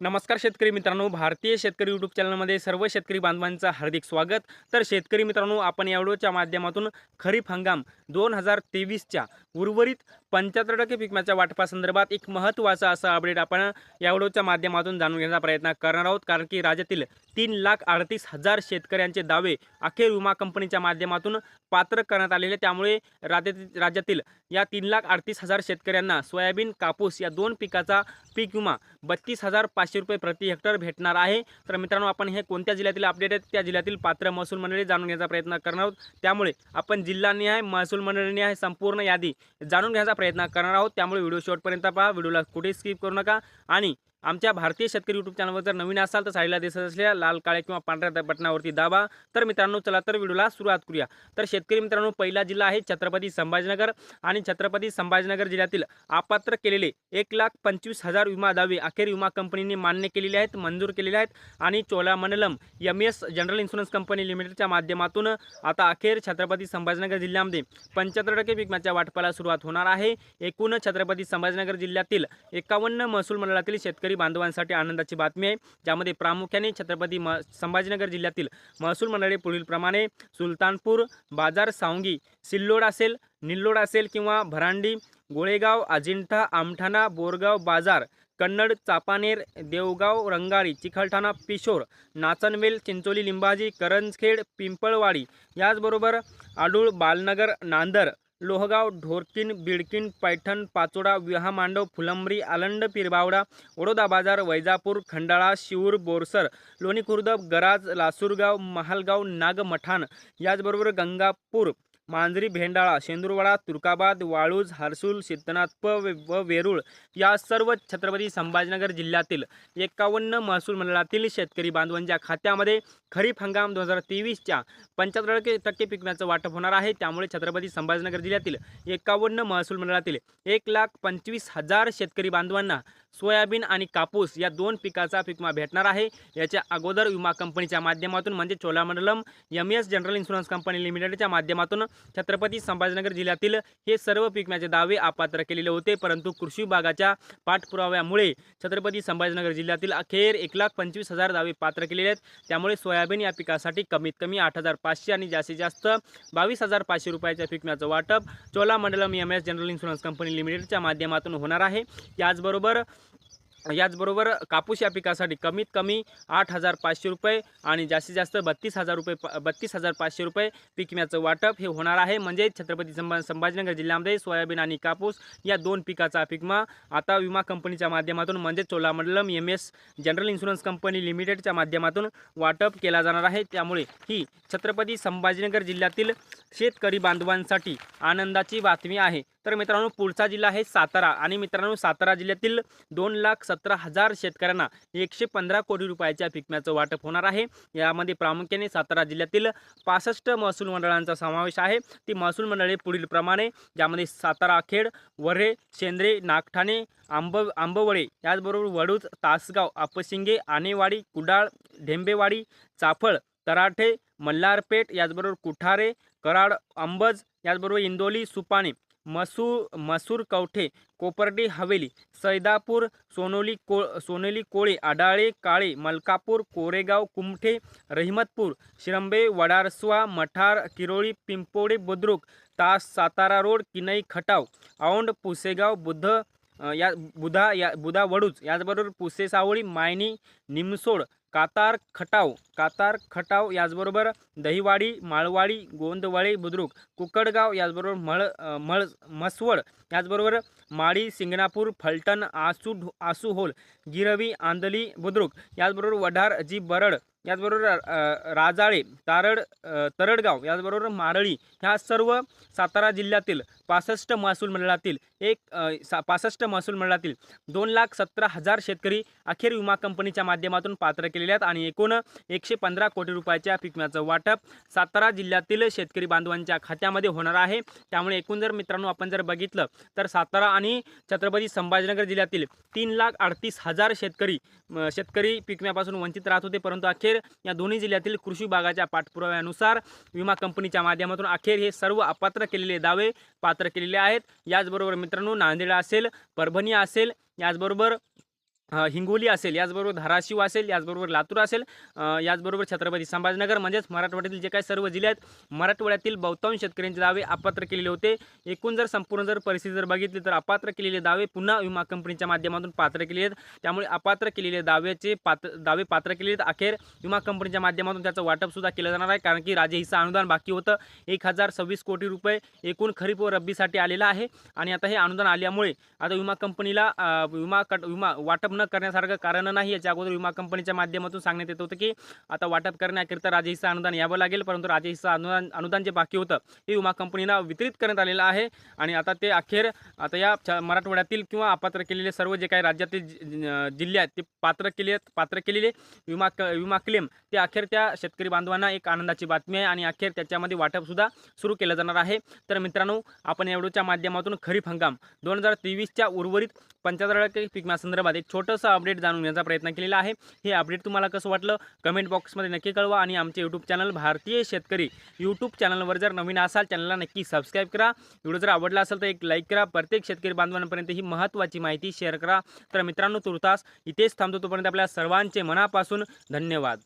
नमस्कार शेतकरी मित्रांनो भारतीय शेतकरी यूट्यूब चॅनलमध्ये सर्व शेतकरी बांधवांचं हार्दिक स्वागत. तर शेतकरी मित्रांनो आपण या व्हिडिओच्या माध्यमातून खरीप हंगाम दोन हजार तेवीसच्या उर्वरित पंच्याहत्तर टक्के पिकम्याच्या वाटपासंदर्भात एक महत्त्वाचा असा अपडेट आपण या व्हिडिओच्या माध्यमातून जाणून घेण्याचा प्रयत्न करणार आहोत. कारण की राज्यातील तीन लाख अडतीस हजार शेतकऱ्यांचे दावे अखेर विमा कंपनीच्या माध्यमातून पात्र करण्यात आलेले. त्यामुळे राज्यातील राज्यातील या तीन लाख अडतीस हजार शेतकऱ्यांना सोयाबीन कापूस या दोन पिकाचा पीक विमा बत्तीस हजार पाचशे रुपये प्रति हेक्टर भेटणार आहे. तर मित्रांनो आपण हे कोणत्या जिल्ह्यातील अपडेट आहेत? त्या जिल्ह्यातील पात्र महसूल मंडळी जाणून घेण्याचा प्रयत्न करणार आहोत. त्यामुळे आपण जिल्हानिहाय महसूल मंडळीनिहाय संपूर्ण यादी जाणून घेण्याचा प्रयत्न करणार आहोत. त्यामुळे व्हिडिओ शेवटपर्यंत पहा. व्हिडिओला कुठे स्किप करू नका. आणि आमच्या भारतीय शेतकरी यूट्यूब चॅनलवर जर नवीन असाल तर साईडला दिसत असलेल्या लाल काळ्या किंवा पांढऱ्या बटनावरती दाबा. तर मित्रांनो चला तर व्हिडिओला सुरुवात करूया. तर शेतकरी मित्रांनो पहिला जिल्हा आहे छत्रपती संभाजीनगर आणि छत्रपती संभाजीनगर जिल्ह्यातील अपात्र केलेले एक लाख पंचवीस हजार विमा दावे अखेर विमा कंपनीने मान्य केलेले आहेत मंजूर केलेले आहेत आणि Cholamandalam M S general insurance company लिमिटेडच्या माध्यमातून आता अखेर छत्रपती संभाजीनगर जिल्ह्यामध्ये पंच्याहत्तर टक्के विकम्याच्या वाटपाला सुरुवात होणार आहे. एकूण छत्रपती संभाजीनगर जिल्ह्यातील एकावन्न महसूल मंडळातील शेतकरी बांधवांसाठी आनंदाची बातमी आहे. ज्यामध्ये प्रामुख्याने छत्रपती म संभाजीनगर जिल्ह्यातील महसूल मंडळे पुढीलप्रमाणे सुलतानपूर बाजार सावंगी सिल्लोड असेल निल्लोड असेल किंवा भरांडी गोळेगाव अजिंठा आमठाणा बोरगाव बाजार कन्नड चापानेर देवगाव रंगारी चिखलठाणा पिशोर नाचनवेल चिंचोली लिंबाजी करंजखेड पिंपळवाडी याचबरोबर आडूळ बालनगर नांदर लोहगाव ढोरकिन बिडकिन पैठण पाचोडा विहामांडव फुलंबरी आलंड पिरबावडा वडोदा बाजार वैजापूर खंडाळा शिऊर बोरसर लोणीखुर्द गराज लासूरगाव महालगाव नागमठाण याचबरोबर गंगापूर मांजरी भेंडाळा शेंदुरवाडा तुर्काबाद वाळूज हर्सूल सिद्धनाथप व वेरूळ या सर्व छत्रपती संभाजीनगर जिल्ह्यातील एकावन्न महसूल मंडळातील शेतकरी बांधवांच्या खात्यामध्ये खरीप हंगाम दोन हजार तेवीसच्या पंच्याहत्तर टक्के टक्के पिकण्याचं वाटप होणार आहे. त्यामुळे छत्रपती संभाजीनगर जिल्ह्यातील एकावन्न महसूल मंडळातील एक लाख पंचवीस हजार शेतकरी बांधवांना सोयाबीन आणि कापूस या दोन पिकाचा पिकमा भेटणार आहे. याच्या अगोदर विमा कंपनीच्या माध्यमातून म्हणजे Cholamandalam M S general insurance company लिमिटेडच्या माध्यमातून छत्रपती संभाजीनगर जिल्ह्यातील हे सर्व पिकम्याचे दावे अपात्र केलेले होते परंतु कृषी विभागाच्या पाठपुराव्यामुळे छत्रपती संभाजीनगर जिल्ह्यातील अखेर एक लाख पंचवीस हजार दावे पात्र केलेले आहेत. त्यामुळे सोयाबीन या पिकासाठी कमीत कमी आठ हजार पाचशे आणि जास्तीत जास्त बावीस हजार पाचशे रुपयाच्या पिकम्याचं वाटप Cholamandalam M S general insurance company लिमिटेडच्या माध्यमातून होणार आहे. याचबरोबर याचबरोबर कापूस या पिकासाठी कमीत कमी आठ हजार पाचशे रुपये आणि जास्तीत जास्त बत्तीस हजार रुपये प बत्तीस हजार पाचशे रुपये पिकम्याचं वाटप हे होणार आहे. म्हणजे छत्रपती संभा संभाजीनगर जिल्ह्यामध्ये सोयाबीन आणि कापूस या दोन पिकाचा पिकमा आता विमा कंपनीच्या माध्यमातून म्हणजे Cholamandalam M S general insurance company लिमिटेडच्या माध्यमातून वाटप केला जाणार आहे. त्यामुळे ही छत्रपती संभाजीनगर जिल्ह्यातील शेतकरी बांधवांसाठी आनंदाची बातमी आहे. तर मित्रांनो पुढचा जिल्हा आहे सातारा. आणि मित्रांनो सातारा जिल्ह्यातील दोन लाख सतरा हजार शेतकऱ्यांना एकशे पंधरा कोटी रुपयाच्या पिकम्याचं वाटप होणार आहे. यामध्ये प्रामुख्याने सातारा जिल्ह्यातील पासष्ट महसूल मंडळांचा समावेश आहे. ती महसूल मंडळे पुढीलप्रमाणे ज्यामध्ये सातारा खेड वरे शेंद्रे नागठाणे आंब आंबवळे याचबरोबर वडूज तासगाव आपशिंगे आनेवाडी कुडाळ ढेंबेवाडी चाफळ तराठे मल्हारपेठ याचबरोबर कुठारे कराड अंबज याचबरोबर इंदोली सुपाणे मसू मसूर कवठे कोपर्डी हवेली सैदापूर सोनोली को सोनोली कोळे आडाळे काळे मलकापूर कोरेगाव कुमठे रहिमतपूर शिरंबे वडारस्वा मठार किरोळी पिंपोडे बुद्रुक तास सातारा रोड किनई खटाव औंड पुसेगाव बुद्ध या बुधा या बुधा वडूज. याचबरोबर पुसे सावळी मायनी निमसोड कातार खटाव. कातार खटाव याचबरोबर दहिवाडी माळवाडी गोंदवळे बुद्रुक. कुकडगाव याचबरोबर मळ मळ मसवड याचबरोबर माळी सिंगणापूर फलटण आसू आसूहोल गिरवी आंदली बुद्रुक. याचबरोबर वढार जी बरड याचबरोबर राजाळे तारड तरडगाव याचबरोबर मारळी ह्या सर्व सातारा जिल्ह्यातील पासष्ट महसूल मंडळातील एक सा पासष्ट महसूल मंडळातील दोन लाख सतरा हजार शेतकरी अखेर विमा कंपनीच्या माध्यमातून पात्र केलेले आहेत आणि एकूण एकशे पंधरा कोटी रुपयाच्या पिकम्याचं वाटप सातारा जिल्ह्यातील शेतकरी बांधवांच्या खात्यामध्ये होणार आहे. त्यामुळे एकूण जर मित्रांनो आपण जर बघितलं तर सातारा आणि छत्रपती संभाजीनगर जिल्ह्यातील तीन लाख अडतीस हजार शेतकरी शेतकरी पिकम्यापासून वंचित राहत होते परंतु अखेर या दोन्ही जिल्ह्यातील कृषी विभागाच्या पाठपुराव्यानुसार विमा कंपनीच्या माध्यमातून अखेर हे सर्व अपात्र केलेले दावे पात्र केलेले आहेत. याचबरोबर मित्रांनो नांदेड असेल परभणी असेल याचबरोबर हिंगोली असेल याचबरोबर धाराशिव असेल याचबरोबर लातूर असेल याचबरोबर छत्रपती संभाजीनगर म्हणजेच मराठवाड्यातील जे काही सर्व जिल्हे आहेत मराठवाड्यातील बहुतांश शेतकऱ्यांचे दावे अपात्र केलेले होते. एकूण जर संपूर्ण जर परिस्थिती जर बघितली तर अपात्र केलेले दावे पुन्हा विमा कंपनीच्या माध्यमातून पात्र केले आहेत. त्यामुळे अपात्र केलेले दाव्याचे पात्र दावे पात्र केले आहेत. अखेर विमा कंपनीच्या माध्यमातून त्याचं वाटपसुद्धा केलं जाणार आहे कारण की राजे हिस्सा अनुदान बाकी होतं. एक हजार सव्वीस कोटी रुपये एकूण खरीप व रब्बीसाठी आलेलं आहे. आणि आता हे अनुदान आल्यामुळे आता विमा कंपनीला विमा कट विमा वाटप न करण्यासारखं कारण नाही. याच्या अगोदर विमा कंपनीच्या माध्यमातून सांगण्यात येत होतं की आता वाटप करण्याकरिता राजे हिस्सा अनुदान यावं लागेल परंतु राजे हिस्सा अनुदान अनुदान जे बाकी होतं ते विमा कंपनीला वितरित करण्यात आलेलं आहे. आणि आता ते अखेर आता या मराठवाड्यातील किंवा अपात्र केलेले सर्व जे काही राज्यातील जि- जिल्हे आहेत ते पात्र केले पात्र केलेले विमा क विमा क्लेम ते अखेर त्या शेतकरी बांधवांना एक आनंदाची बातमी आहे. आणि अखेर त्याच्यामध्ये वाटपसुद्धा सुरू केलं जाणार आहे. तर मित्रांनो आपण एवढ्याच्या माध्यमातून खरीप हंगाम दोन हजार तेवीसच्या उर्वरित पंचाहत्तर टक्के पीक एक एक छोटंसं अपडेट जाणून घेण्याचा प्रयत्न केलेला आहे. हे अपडेट तुम्हाला कसं वाटलं? कमेंट बॉक्समध्ये नक्की कळवा आणि आमचे यूट्यूब चॅनल भारतीय शेतकरी यूट्यूब चॅनलवर जर नवीन असाल चॅनलला नक्की सबस्क्राईब करा. व्हिडिओ जर आवडला असेल तर एक लाईक करा. प्रत्येक शेतकरी बांधवांपर्यंत ही महत्त्वाची माहिती शेअर करा. तर मित्रांनो तुर्तास इथेच थांबतो तोपर्यंत आपल्या सर्वांचे मनापासून धन्यवाद.